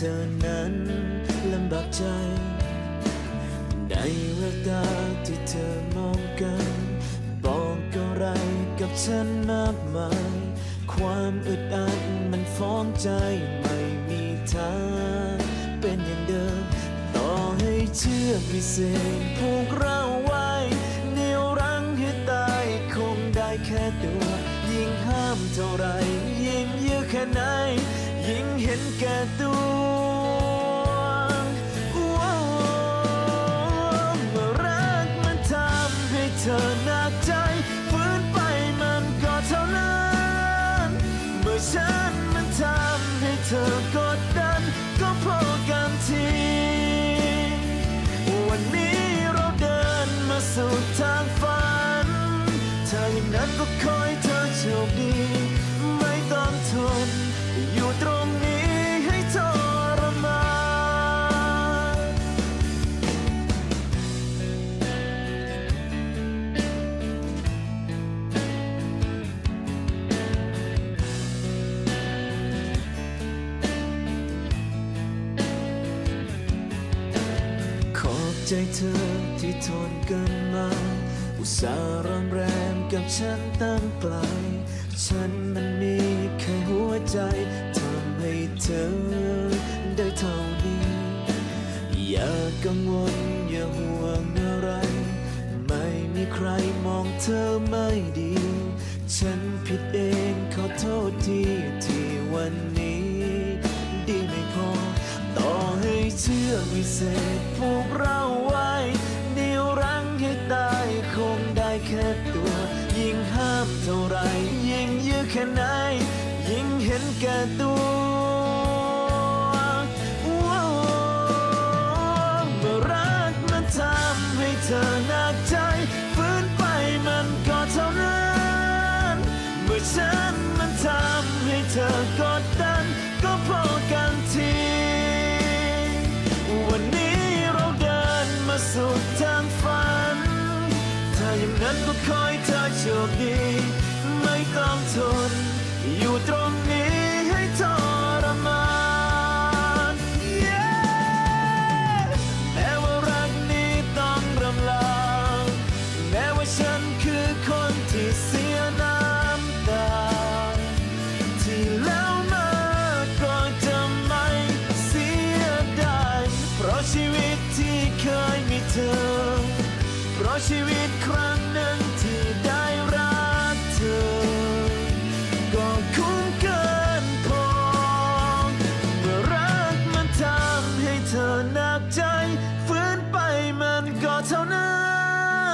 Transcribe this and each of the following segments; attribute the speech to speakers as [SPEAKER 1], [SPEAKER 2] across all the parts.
[SPEAKER 1] เธอหนนลำบากใจ ในแววตาที่เธอมองกันบอกอะไรกับฉันมากมาย ความอึดอัดมันฟ้องใจไม่มีทางเป็นอย่างเดิม ต่อให้เชื่อพิเศษผูกเรา เธอกดดันก็พอกันที วันนี้เราเดินมาสู่ทางฝันถ้าอย่างนั้นก็คอยเธอโชคดี สาห์รำแรมกับฉันตั้งไกล ฉันมันมีแค่หัวใจทำให้เธอได้เท่านี้ อย่ากังวลอย่าห่วงอะไร ไม่มีใครมองเธอไม่ดี ฉันผิดเองขอโทษทีที่วันนี้ ดีไม่พอ ต่อให้เชื่อวิเศษผูกเราไว้ ท่าไรยิ่งยื้อแค่ไหน ยิ่งเห็นแก่ตัวเมื่อรักมันทำให้เธอหนักใจ ฟื้นไปมันก็เท่านั้น เมื่อฉัน ชีวิตครั้งหนึ่งที่ได้รักเธอ ก็คุ้มเกินพอ เมื่อรักมันทำให้เธอหนักใจฝืนไปมันก็เท่านั้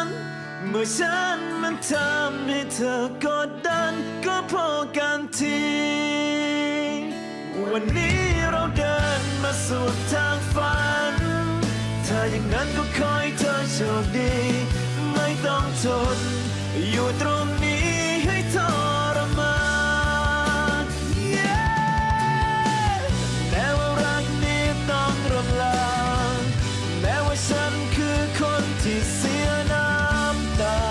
[SPEAKER 1] น เมื่อฉันมันทำให้เธอกดดัน ก็พอกันที วันนี้เราเดินมาสู่ทาง อย่างนั้นก็คอยเธอโชคดี ไม่ต้องทน อยู่ตรงนี้ให้ทรมาน Yeah แม้ว่ารักนี้ต้องรำลาแม้ว่าฉันคือคนที่เสียน้ำตา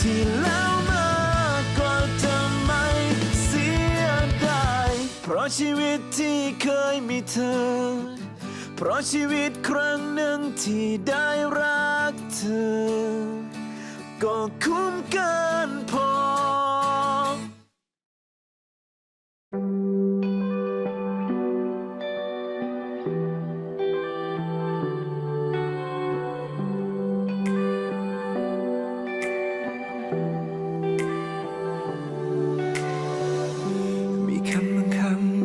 [SPEAKER 1] ที่แล้วมา ก็จะไม่เสียดายเพราะชีวิตที่เคยมีเธอ เพราะชีวิตครั้งหนึ่งที่ได้รักเธอ ก็คุ้มเกินพอ
[SPEAKER 2] มีคำบางค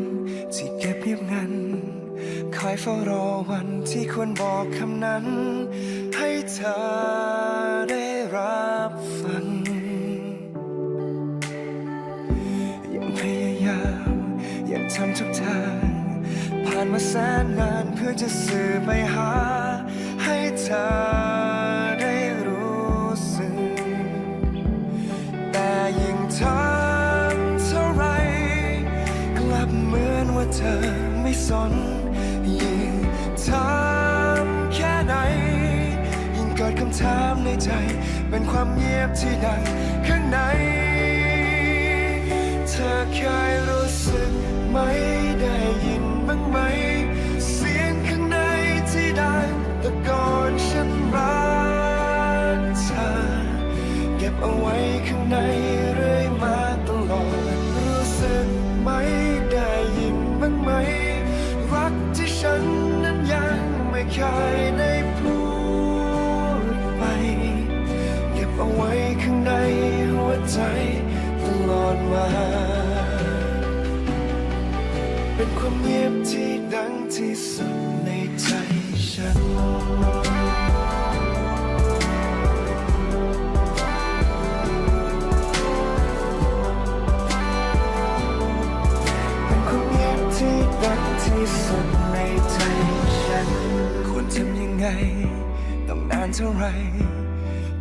[SPEAKER 2] ำที่เก็บเงียบงัน อยเฝ้ารอวันที่ควรบอกคำนั้น ให้เธอได้รับฟัง ยังพยายาม ยังทำทุกทาง ผ่านมาแสนนานเพื่อจะสื่อไปหา ให้เธอได้รู้สึก แต่ยิ่งทำเท่าไร กลับเหมือนว่าเธอไม่สน งทำแค่ไหน ยิ่งเกิดคำถามในใจ เป็นความเงียบที่ดังข้างใน เธอเคยรู้ สุดในใจฉันเป็นความเงียบที่ดังที่สุดในใจฉัน ควรทำยังไง ต้องนานเท่าไหร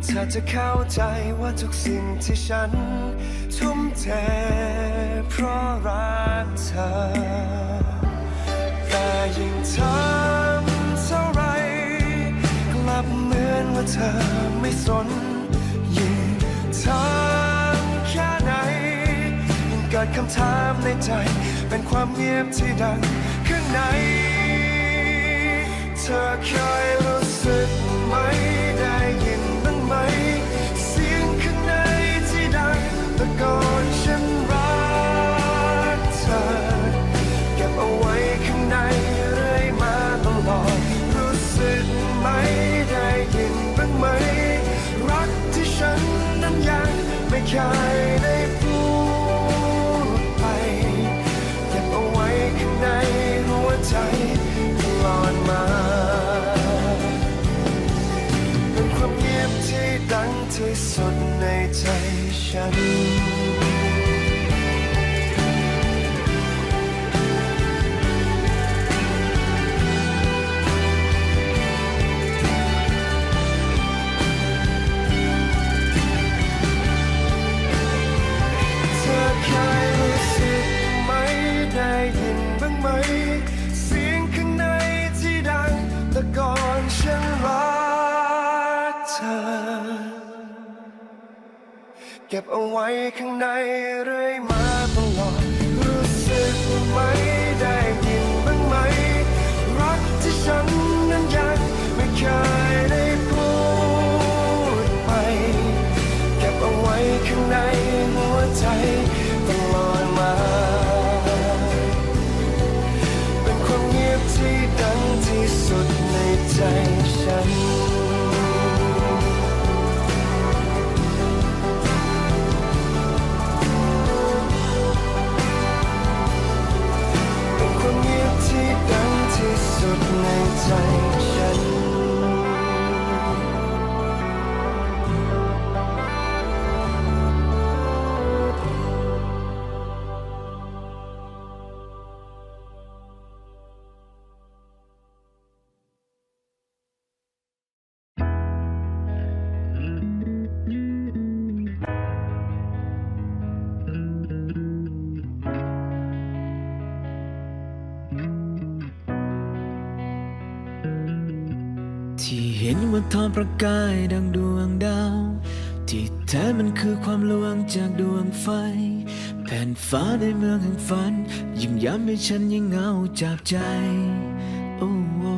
[SPEAKER 2] เธอจะเข้าใจว่าทุกสิ่งที่ฉัน ทุ่มเทเพราะรักเธอ ยิ่งทำเท่าไร กลับเหมือนว่าเธอไม่สน ยิ่งทำแค่ไหน ยิ่งเกิดคำถามในใจ เป็นความเงียบที่ดังข้างในเธอเคยรู้สึกไหมได้ยินบ้างไหม ฉัน เก็บเอาไว้ข้างในเรื่อยมาตลอด รู้สึกไหมได้ยินบ้างไหม รักที่ฉันนั้นยังไม่เคย ที่เห็นว่าทอป
[SPEAKER 1] ระกายดังดวงดาว ที่แท้มันคือความลวงจากดวงไฟ แผ่นฟ้าในเมืองแห่งฝัน ยิ่งย้ำให้ฉันยิ่งเหงาจากใจโอ้โอ้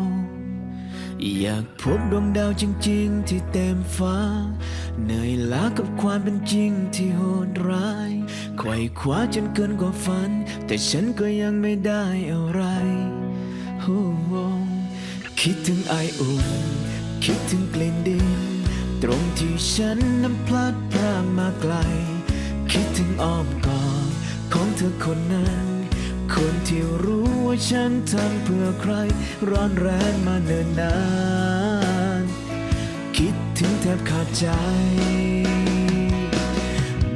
[SPEAKER 1] อยากพบดวงดาวจริง ๆ ที่เต็มฟ้า เหนื่อยล้ากับความเป็นจริงที่โหดร้ายไขว่คว้าจนเกินกว่าฝัน แต่ฉันก็ยังไม่ได้อะไรโอ้โอ้ คิดถึงไออุ่น คิดถึงกลิ่นดิน ตรงที่ฉันนั้นพลัดพรากมาไกล คิดถึงอ้อมกอดของเธอคนนั้น คนที่รู้ว่าฉันทำเพื่อใคร ร้อนแรงมาเนิ่นนาน คิดถึงแทบขาดใจ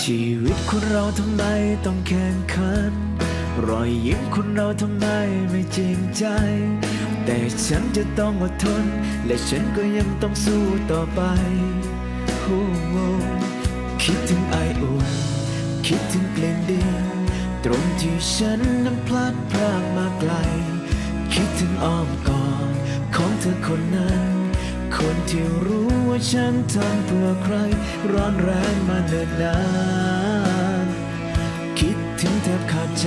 [SPEAKER 1] ชีวิตคนเราทำไมต้องแข่งขัน รอยยิ้มคนเราทำไมไม่จริงใจ แต่ฉันจะต้องอดทน และฉันก็ยังต้องสู้ต่อไปโอ้คิดถึงไออุ่น คิดถึงกลิ่นดินตรงที่ฉันนั้นพลัดพรากมาไกล คิดถึงอ้อมกอดของเธอคนนั้น คนที่รู้ว่าฉันทำเพื่อใคร ร้อนแรงมาเนิ่นนาน คิดถึงแทบขาดใจ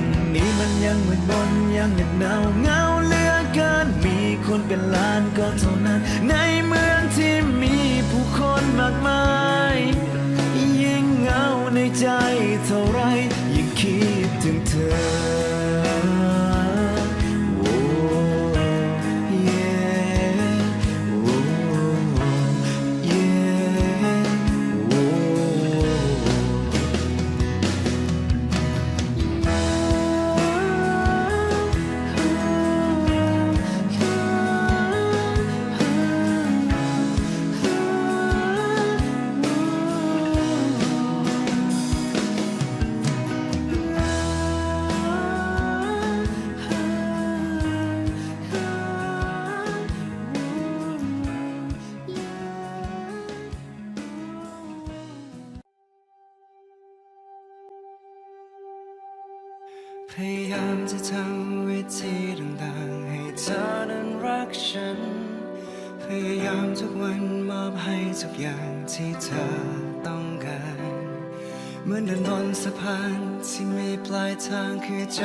[SPEAKER 1] นี้มันยังมืดมนยังเหน็ดหนาวเงาเหลือเกิน มีคนเป็นล้านก็เท่านั้น ในเมืองที่มีผู้คนมากมาย ยิ่งเงาในใจเท่าไร ยิ่งคิดถึงเธอ
[SPEAKER 2] ทางคือใจ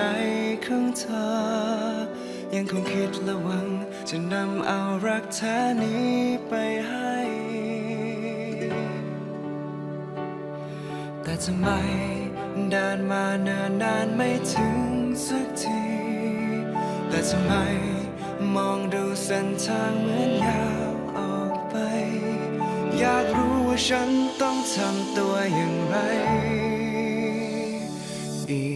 [SPEAKER 2] ของเธอ ยังคงคิดและหวัง จะนำเอารักแท้นี้ไปให้ แต่ทำไมเดินมาเนินนานไม่ถึงสักที แต่ทำไมมองดูเส้นทางเหมือนยาวออกไป อยากรู้ว่าฉันต้องทำตัวอย่างไร อีก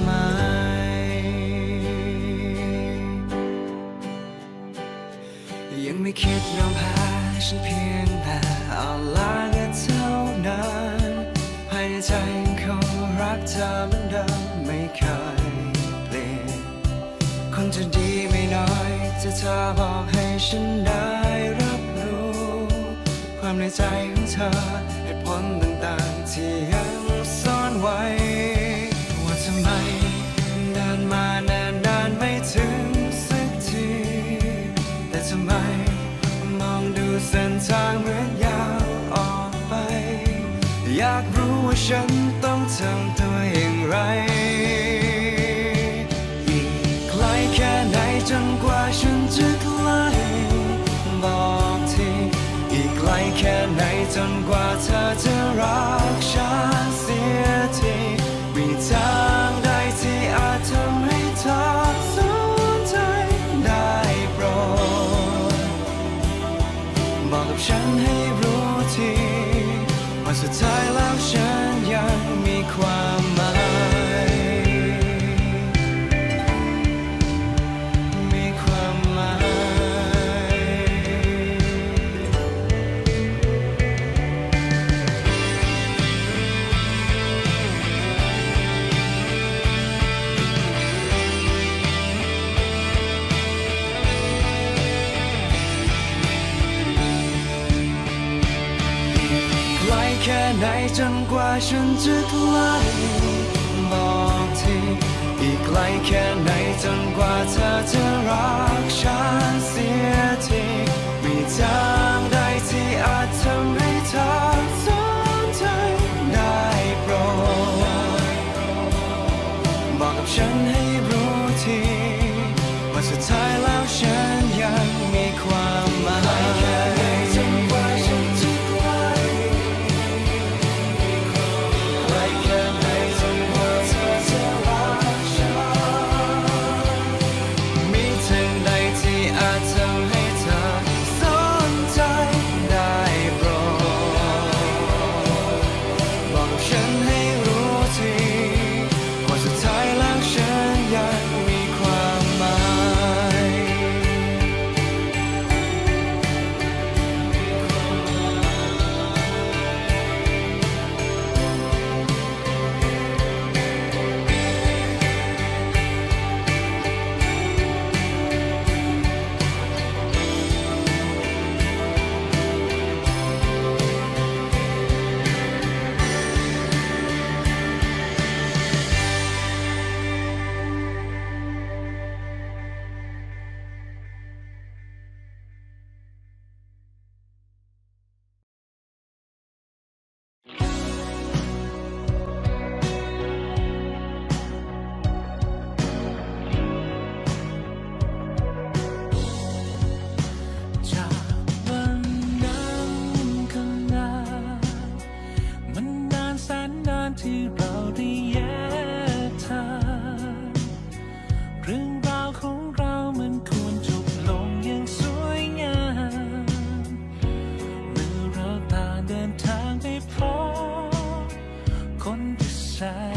[SPEAKER 2] ไม่คิดยอมแพ้ฉันเพียงแต่เอาลาก็เท่านั้นภายในใจยังคงรักเธอเหมือนเดิมไม่เคยเปลี่ยนคนจะดีไม่น้อยจะเธอบอกให้ฉันได้รับรู้ ความในใจของเธอเหตุผลต่างๆที่ยัง จนกว่าเธอจะรัก 把身子脱。 ที่เราได้แยกทางเรื่อง
[SPEAKER 3] ราวของเรามันควรจบลงอย่างสวยงามเมื่อเราต่างเดินทางไปพบคนที่แสน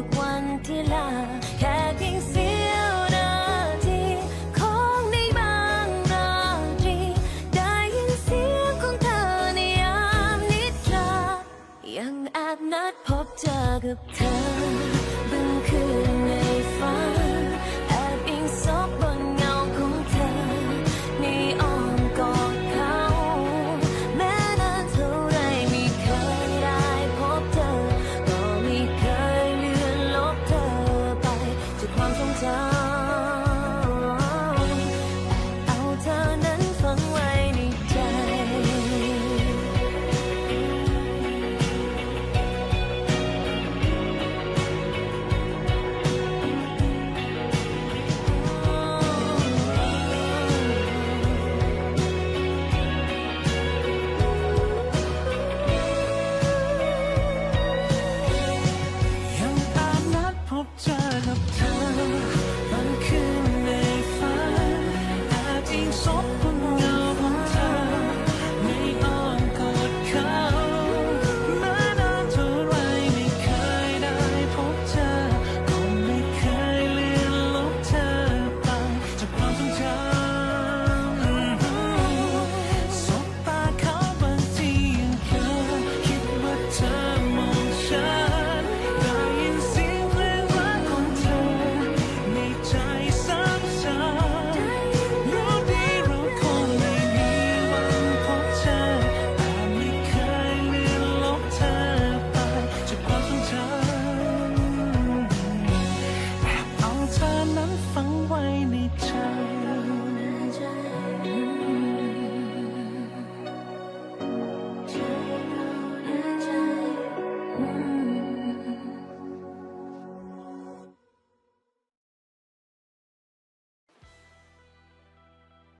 [SPEAKER 4] 花